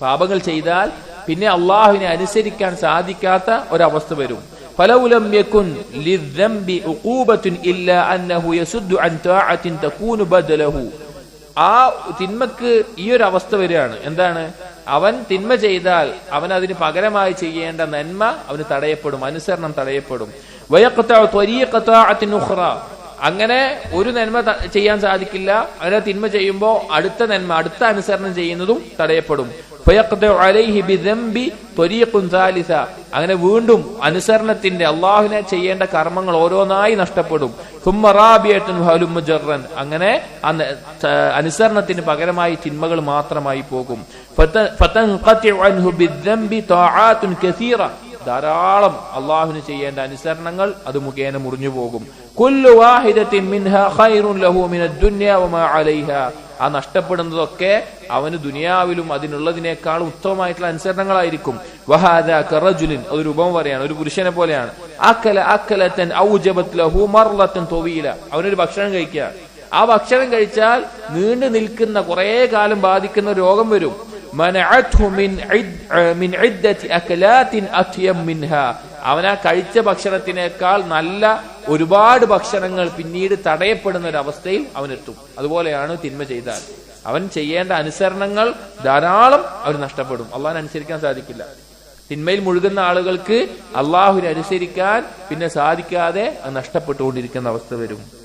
പാപങ്ങൾ ചെയ്താൽ പിന്നെ അള്ളാഹുവിനെ അനുസരിക്കാൻ സാധിക്കാത്ത ഒരവസ്ഥ വരും فلولم يكن للذنب عقوبة إلا أنه يسد عن طاعة تكون بدله ആ തിന്മക്ക് ഈ ഒരു അവസ്ഥ വരികയാണ് എന്താണ് അവൻ തിന്മ ചെയ്താൽ അവൻ അതിന് പകരമായി ചെയ്യേണ്ട നന്മ അവന് തടയപ്പെടും അനുസരണം തടയപ്പെടും വയഖ്തഉ ത്വരീഖത്താഅത്തിൻ ഉഖ്റ. അങ്ങനെ ഒരു നന്മ ത- ചെയ്യാൻ സാധിക്കില്ല അങ്ങനെ തിന്മ ചെയ്യുമ്പോൾ അടുത്ത നന്മ അടുത്ത അനുസരണം ചെയ്യുന്നതും തടയപ്പെടും അങ്ങനെ വീണ്ടും അനുസരണത്തിന്റെ അള്ളാഹുനെ ചെയ്യേണ്ട കർമ്മങ്ങൾ ഓരോന്നായി നഷ്ടപ്പെടും. അങ്ങനെ അനുസരണത്തിന് പകരമായി തിന്മകൾ മാത്രമായി പോകും. ധാരാളം അള്ളാഹുന് ചെയ്യേണ്ട അനുസരണങ്ങൾ അത് മുഖേന മുറിഞ്ഞു പോകും. ആ നഷ്ടപ്പെടുന്നതൊക്കെ അവന് ദുനിയാവിലും അതിനുള്ളതിനേക്കാൾ ഉത്തമമായിട്ടുള്ള അനുസരണങ്ങളായിരിക്കും. വഹാദ കറജുലിൻ അതൊരു ഉപമ പറയാണ് ഒരു പുരുഷനെ പോലെയാണ്. അക്കല അക്കലത്തൻ ഔജബത് ലഹു മർലത്തൻ തൊവിയില അവനൊരു ഭക്ഷണം കഴിക്കുക. ആ ഭക്ഷണം കഴിച്ചാൽ നീണ്ടു നിൽക്കുന്ന കുറെ കാലം ബാധിക്കുന്ന രോഗം വരും. അവൻ ആ കഴിച്ച ഭക്ഷണത്തിനേക്കാൾ നല്ല ഒരുപാട് ഭക്ഷണങ്ങൾ പിന്നീട് തടയപ്പെടുന്ന ഒരു അവസ്ഥയിൽ അവൻ എത്തും അതുപോലെയാണ് തിന്മ ചെയ്താൽ. അവൻ ചെയ്യേണ്ട അനുസരണങ്ങൾ ധാരാളം അവൻ നഷ്ടപ്പെടും. അള്ളാഹിനെ അനുസരിക്കാൻ സാധിക്കില്ല. തിന്മയിൽ മുഴുകുന്ന ആളുകൾക്ക് അള്ളാഹുവിനെ അനുസരിക്കാൻ പിന്നെ സാധിക്കാതെ നഷ്ടപ്പെട്ടുകൊണ്ടിരിക്കുന്ന അവസ്ഥ വരും.